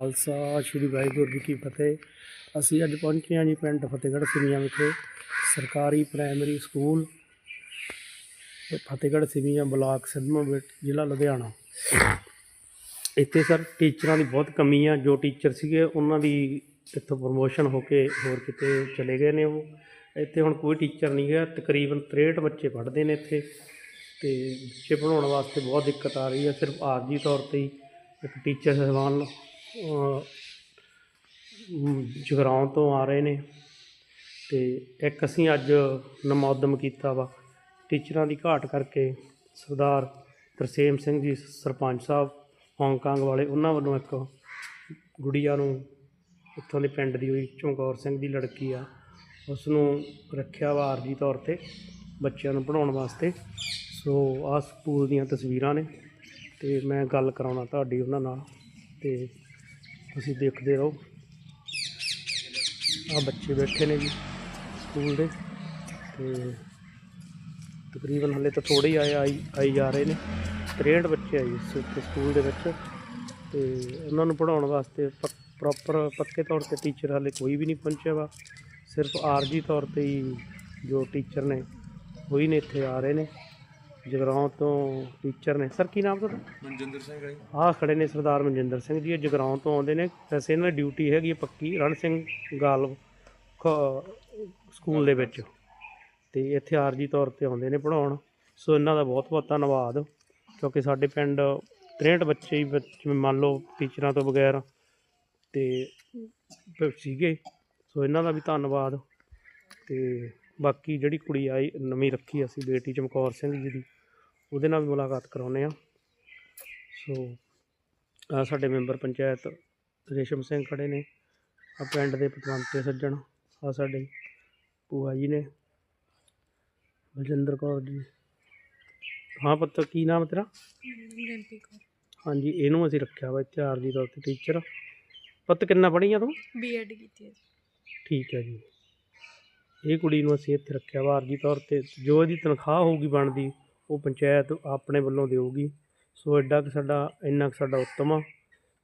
ਖਾਲਸਾ ਸ਼੍ਰੀ ਵਾਹਿਗੁਰੂ ਜੀ ਕੀ ਫਤਿਹ। ਅਸੀਂ ਅੱਜ ਪਹੁੰਚੇ ਹਾਂ ਜੀ ਪਿੰਡ ਫਤਿਹਗੜ੍ਹ ਸਿਵੀਆਂ ਵਿਖੇ, ਸਰਕਾਰੀ primary school. Fatehgarh Siviyan block Sidhwan ਜ਼ਿਲ੍ਹਾ ਲੁਧਿਆਣਾ। ਇੱਥੇ ਸਰ ਟੀਚਰਾਂ ਦੀ ਬਹੁਤ ਕਮੀ ਆ, ਜੋ ਟੀਚਰ ਸੀਗੇ ਉਹਨਾਂ ਦੀ ਇੱਥੋਂ ਪ੍ਰਮੋਸ਼ਨ ਹੋ ਕੇ ਹੋਰ ਕਿਤੇ ਚਲੇ ਗਏ ਨੇ ਉਹ। ਇੱਥੇ ਹੁਣ ਕੋਈ ਟੀਚਰ ਨਹੀਂ ਹੈ ਤਕਰੀਬਨ 63 ਬੱਚੇ ਪੜ੍ਹਦੇ ਨੇ ਇੱਥੇ। ਤੇ ਬੱਚੇ ਪੜ੍ਹਾਉਣ ਵਾਸਤੇ ਬਹੁਤ ਦਿੱਕਤ ਆ ਰਹੀ ਹੈ ਸਿਰਫ ਆਰਜੀ ਤੌਰ ਤੇ ਹੀ ਇੱਕ ਟੀਚਰ ਸਾਹਿਬਾਨ ਜਗਰਾਉਂ ਤੋਂ ਆ ਰਹੇ ਨੇ ਤੇ ਇੱਕ ਅਸੀਂ ਅੱਜ ਨਮੋਦਮ ਕੀਤਾ ਵਾ। ਟੀਚਰਾਂ ਦੀ ਘਾਟ ਕਰਕੇ ਸਰਦਾਰ ਤਰਸੇਮ ਸਿੰਘ ਜੀ, ਸਰਪੰਚ ਸਾਹਿਬ, ਹਾਂਗਕਾਂਗ ਵਾਲੇ, ਉਹਨਾਂ ਵੱਲੋਂ ਇੱਕ ਗੁੜੀਆ ਨੂੰ ਉੱਥੋਂ ਦੇ ਪਿੰਡ ਦੀ ਹੋਈ ਚਮਕੌਰ ਸਿੰਘ ਦੀ ਲੜਕੀ ਆ ਉਸ ਨੂੰ ਰੱਖਿਆ ਵਾ ਆਰਜੀ ਤੌਰ ਤੇ ਬੱਚਿਆਂ ਨੂੰ ਪੜ੍ਹਾਉਣ ਵਾਸਤੇ। ਸੋ ਆਹ ਸਕੂਲ ਦੀਆਂ ਤਸਵੀਰਾਂ ਨੇ ਤੇ ਮੈਂ ਗੱਲ ਕਰਾਉਣਾ ਤੁਹਾਡੀ ਉਹਨਾਂ ਨਾਲ ਤੇ ਤੁਸੀਂ ਦੇਖਦੇ ਰਹੋ। ਆ ਬੱਚੇ ਬੈਠੇ ਨੇ ਜੀ ਸਕੂਲ ਦੇ। ਤੇ ਤਕਰੀਬਨ ਹਲੇ ਤਾਂ ਥੋੜੇ ਹੀ ਆਏ, ਆਈ ਆਈ ਜਾ ਰਹੇ ਨੇ। 63 ਬੱਚੇ ਆਏ ਇਸ ਸਕੂਲ ਦੇ ਵਿੱਚ। ਤੇ ਉਹਨਾਂ ਨੂੰ ਪੜ੍ਹਾਉਣ ਵਾਸਤੇ ਪ੍ਰੋਪਰ ਪੱਕੇ ਤੌਰ ਤੇ ਟੀਚਰ ਹਾਲੇ ਕੋਈ ਵੀ ਨਹੀਂ ਪਹੁੰਚਿਆ ਵਾ। ਸਿਰਫ ਆਰਜੀ ਤੌਰ ਤੇ ਹੀ ਜੋ ਟੀਚਰ ਨੇ, ਉਹੀ ਨੇ ਇੱਥੇ ਆ ਰਹੇ ਨੇ। ਜਗਰਾਉਂ ਤੋਂ ਟੀਚਰ ਨੇ। ਸਰ ਕੀ ਨਾਮ ਤੁਹਾਡਾ? ਮਨਜਿੰਦਰ ਸਿੰਘ ਹੈ। ਆਹ ਖੜੇ ਨੇ ਸਰਦਾਰ ਮਨਜਿੰਦਰ ਸਿੰਘ ਜੀ ਇਹ ਜਗਰਾਉਂ ਤੋਂ ਆਉਂਦੇ ਨੇ। ਵੈਸੇ ਇਹਨਾਂ ਦੀ ਡਿਊਟੀ ਹੈਗੀ ਹੈ ਪੱਕੀ ਰਣ ਸਿੰਘ ਗਾਲਵ ਖ- ਸਕੂਲ ਦੇ ਵਿੱਚ। ਤੇ ਇੱਥੇ ਆਰਜੀ ਤੌਰ ਤੇ ਆਉਂਦੇ ਨੇ ਪੜਾਉਣ ਸੋ ਇਹਨਾਂ ਦਾ ਬਹੁਤ ਬਹੁਤ ਧੰਨਵਾਦ ਕਿਉਂਕਿ ਸਾਡੇ ਪਿੰਡ 63 ਬੱਚੇ ਜਿਵੇਂ ਮੰਨ ਲਓ ਟੀਚਰਾਂ ਤੋਂ ਬਗੈਰ ਤੇ ਸੀਗੇ। ਸੋ ਇਹਨਾਂ ਦਾ ਵੀ ਧੰਨਵਾਦ। ਤੇ ਬਾਕੀ ਜਿਹੜੀ ਕੁੜੀ ਆਈ ਨਵੀਂ ਰੱਖੀ ਅਸੀਂ ਬੇਟੀ ਚਮਕੌਰ ਸਿੰਘ ਜੀ ਦੀ। ਉਹਦੇ ਨਾਲ ਵੀ ਮੁਲਾਕਾਤ ਕਰਾਉਂਦੇ ਆ ਸੋ ਆ ਸਾਡੇ ਮੈਂਬਰ ਪੰਚਾਇਤ ਰੇਸ਼ਮ ਸਿੰਘ ਖੜੇ ਨੇ। ਆ ਪਿੰਡ ਦੇ ਪਤਵੰਤੇ ਸੱਜਣ ਆ ਸਾਡੇ ਭੂਆ ਜੀ ਨੇ। ਬਲਜਿੰਦਰ ਕੌਰ ਜੀ। ਹਾਂ ਪੁੱਤ ਕੀ ਨਾਮ ਤੇਰਾ? ਕੌਰ। ਹਾਂਜੀ ਇਹਨੂੰ ਅਸੀਂ ਰੱਖਿਆ ਵਾ ਇੱਥੇ ਆਰਜੀ ਤੌਰ ਤੇ ਟੀਚਰ ਪੁੱਤ ਕਿੰਨਾ ਪੜ੍ਹੀ ਆ ਤੂੰ? ਬੀਐਡ ਕੀਤੀ ਹੈ ਠੀਕ ਹੈ ਜੀ। ਇਹ ਕੁੜੀ ਨੂੰ ਅਸੀਂ ਇੱਥੇ ਰੱਖਿਆ ਵਾ ਆਰਜੀ ਤੌਰ ਤੇ। ਜੋ ਇਹਦੀ ਤਨਖਾਹ ਹੋਊਗੀ ਬਣਦੀ ਉਹ ਪੰਚਾਇਤ ਆਪਣੇ ਵੱਲੋਂ ਦੇਊਗੀ। ਸੋ ਐਡਾ ਕਿ ਸਾਡਾ, ਇੰਨਾ ਕੁ ਸਾਡਾ ਉੱਤਮ ਆ।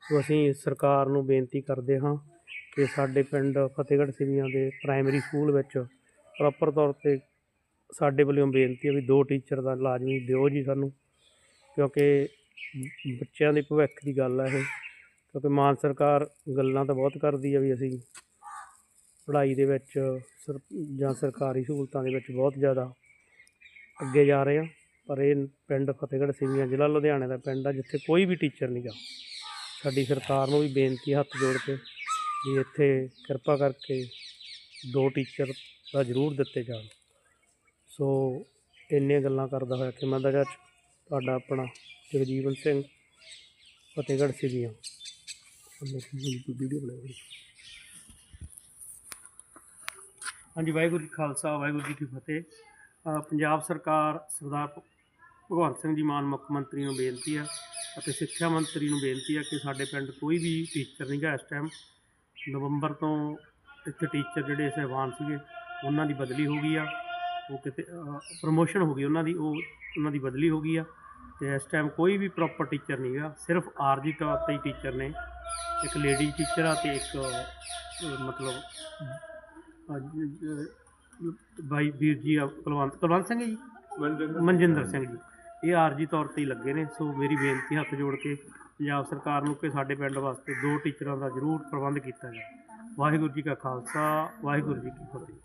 ਸੋ ਅਸੀਂ ਸਰਕਾਰ ਨੂੰ ਬੇਨਤੀ ਕਰਦੇ ਹਾਂ ਕਿ ਸਾਡੇ ਪਿੰਡ ਫਤਿਹਗੜ੍ਹ ਸਿਵੀਆਂ ਦੇ ਪ੍ਰਾਇਮਰੀ ਸਕੂਲ ਵਿੱਚ ਪ੍ਰੋਪਰ ਤੌਰ ਤੇ ਸਾਡੇ ਵੱਲੋਂ ਬੇਨਤੀ ਹੈ ਵੀ ਦੋ ਟੀਚਰ ਦਾ ਲਾਜ਼ਮੀ ਦਿਓ ਜੀ ਸਾਨੂੰ, ਕਿਉਂਕਿ ਬੱਚਿਆਂ ਦੇ ਭਵਿੱਖ ਦੀ ਗੱਲ ਹੈ ਇਹ। ਕਿਉਂਕਿ ਮਾਨ ਸਰਕਾਰ ਗੱਲਾਂ ਤਾਂ ਬਹੁਤ ਕਰਦੀ ਆ ਵੀ ਅਸੀਂ ਪੜ੍ਹਾਈ ਦੇ ਵਿੱਚ ਸਰ, ਜਾਂ ਸਰਕਾਰੀ ਸਹੂਲਤਾਂ ਦੇ ਵਿੱਚ ਬਹੁਤ ਜ਼ਿਆਦਾ ਅੱਗੇ ਜਾ ਰਹੇ ਆ। ਪਰ ਇਹ ਪਿੰਡ ਫਤਿਹਗੜ੍ਹ ਸਿਵੀਆਂ ਜ਼ਿਲ੍ਹਾ ਲੁਧਿਆਣੇ ਦਾ ਪਿੰਡ ਆ, ਜਿੱਥੇ ਕੋਈ ਵੀ ਟੀਚਰ ਨਹੀਂ ਗਾ। ਸਾਡੀ ਸਰਕਾਰ ਨੂੰ ਵੀ ਬੇਨਤੀ ਹੱਥ ਜੋੜ ਕੇ ਵੀ ਇੱਥੇ ਕਿਰਪਾ ਕਰਕੇ ਦੋ ਟੀਚਰ ਦਾ ਜ਼ਰੂਰ ਦਿੱਤੇ ਜਾਣ। ਸੋ ਇੰਨੀਆਂ ਗੱਲਾਂ ਕਰਦਾ ਹੋਇਆ ਕਿ ਮੈਂ ਦਾ ਜੱਜ ਤੁਹਾਡਾ ਆਪਣਾ ਜਗਜੀਵਨ ਸਿੰਘ, ਫਤਿਹਗੜ੍ਹ ਸਿਵੀਆਂ ਵੀਡੀਓ ਬਣਾਈ ਹਾਂਜੀ, ਵਾਹਿਗੁਰੂ ਜੀ ਖਾਲਸਾ, ਵਾਹਿਗੁਰੂ ਜੀ ਕੀ ਫਤਿਹ। ਪੰਜਾਬ ਸਰਕਾਰ ਸਰਦਾਰ ਭਗਵੰਤ ਸਿੰਘ ਜੀ ਮਾਨ ਮੁੱਖ ਮੰਤਰੀ ਨੂੰ ਬੇਨਤੀ ਆ ਅਤੇ ਸਿੱਖਿਆ ਮੰਤਰੀ ਨੂੰ ਬੇਨਤੀ ਆ ਕਿ ਸਾਡੇ ਪਿੰਡ ਕੋਈ ਵੀ ਟੀਚਰ ਨਹੀਂ ਗਾ ਇਸ ਟਾਈਮ ਨਵੰਬਰ ਤੋਂ ਇੱਥੇ ਟੀਚਰ ਜਿਹੜੇ ਸਹਿਬਾਨ ਸੀਗੇ, ਉਹਨਾਂ ਦੀ ਬਦਲੀ ਹੋ ਗਈ ਆ। ਉਹ ਕਿਤੇ ਪ੍ਰਮੋਸ਼ਨ ਹੋ ਗਈ ਉਹਨਾਂ ਦੀ, ਉਹ ਉਹਨਾਂ ਦੀ ਬਦਲੀ ਹੋ ਗਈ ਆ। ਤੇ ਇਸ ਟਾਈਮ ਕੋਈ ਵੀ ਪ੍ਰੋਪਰ ਟੀਚਰ ਨਹੀਂ ਗਾ ਸਿਰਫ ਆਰਜੀ ਤੌਰ ਤੇ ਹੀ ਟੀਚਰ ਨੇ। ਇੱਕ ਲੇਡੀ ਟੀਚਰ ਆ ਤੇ ਇੱਕ ਮਤਲਬ ਬਾਈ ਵੀਰ ਜੀ ਆ, ਕੁਲਵੰਤ ਕੁਲਵੰਤ ਸਿੰਘ ਜੀ? ਮਨਜਿੰਦਰ। ਮਨਜਿੰਦਰ ਸਿੰਘ ਜੀ। ਇਹ ਆਰਜੀ ਤੌਰ ਤੇ ਹੀ ਲੱਗੇ ਨੇ ਸੋ ਮੇਰੀ ਬੇਨਤੀ ਹੱਥ ਜੋੜ ਕੇ ਪੰਜਾਬ ਸਰਕਾਰ ਨੂੰ ਕਿ ਸਾਡੇ ਪਿੰਡ ਵਾਸਤੇ ਦੋ ਟੀਚਰਾਂ ਦਾ ਜ਼ਰੂਰ ਪ੍ਰਬੰਧ ਕੀਤਾ ਜਾਵੇ। ਵਾਹਿਗੁਰੂ ਜੀ ਕਾ ਖਾਲਸਾ ਵਾਹਿਗੁਰੂ ਜੀ ਕੀ ਫਤਿਹ।